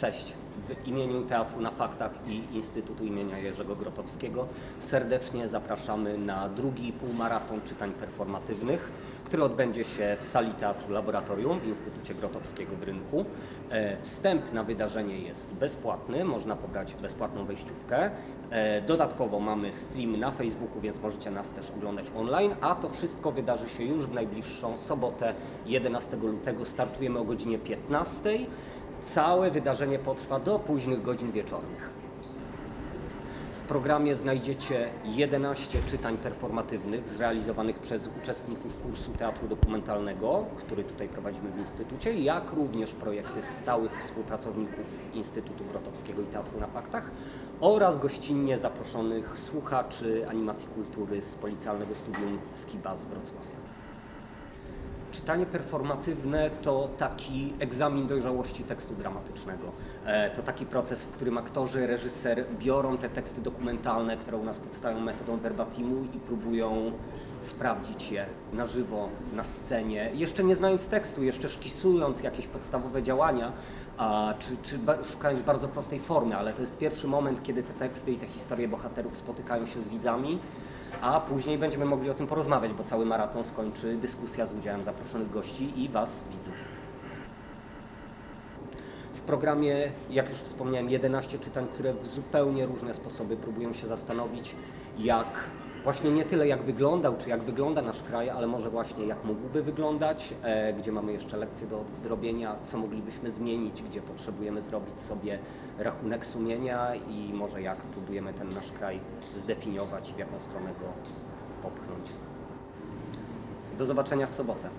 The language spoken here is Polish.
Cześć. W imieniu Teatru na Faktach i Instytutu imienia Jerzego Grotowskiego serdecznie zapraszamy na drugi półmaraton czytań performatywnych, który odbędzie się w sali Teatru Laboratorium w Instytucie Grotowskiego w Rynku. E, Wstęp na wydarzenie jest bezpłatny, można pobrać bezpłatną wejściówkę. E, Dodatkowo mamy stream na Facebooku, więc możecie nas też oglądać online, a to wszystko wydarzy się już w najbliższą sobotę 11 lutego. Startujemy o godzinie 15. Całe wydarzenie potrwa do późnych godzin wieczornych. W programie znajdziecie 11 czytań performatywnych zrealizowanych przez uczestników kursu teatru dokumentalnego, który tutaj prowadzimy w Instytucie, jak również projekty stałych współpracowników Instytutu Grotowskiego i Teatru na Faktach oraz gościnnie zaproszonych słuchaczy animacji kultury z Policjalnego Studium Skiba z Wrocławia. Czytanie performatywne to taki egzamin dojrzałości tekstu dramatycznego. E, To taki proces, w którym aktorzy, reżyser biorą te teksty dokumentalne, które u nas powstają metodą verbatimu i próbują sprawdzić je na żywo, na scenie, jeszcze nie znając tekstu, jeszcze szkisując jakieś podstawowe działania, a, czy, czy szukając bardzo prostej formy, ale to jest pierwszy moment, kiedy te teksty i te historie bohaterów spotykają się z widzami a później będziemy mogli o tym porozmawiać, bo cały maraton skończy dyskusja z udziałem zaproszonych gości i Was, widzów. W programie, jak już wspomniałem, 11 czytań, które w zupełnie różne sposoby próbują się zastanowić, jak właśnie nie tyle jak wyglądał, czy jak wygląda nasz kraj, ale może właśnie jak mógłby wyglądać, e, gdzie mamy jeszcze lekcje do odrobienia, co moglibyśmy zmienić, gdzie potrzebujemy zrobić sobie rachunek sumienia i może jak próbujemy ten nasz kraj zdefiniować i w jaką stronę go popchnąć. Do zobaczenia w sobotę.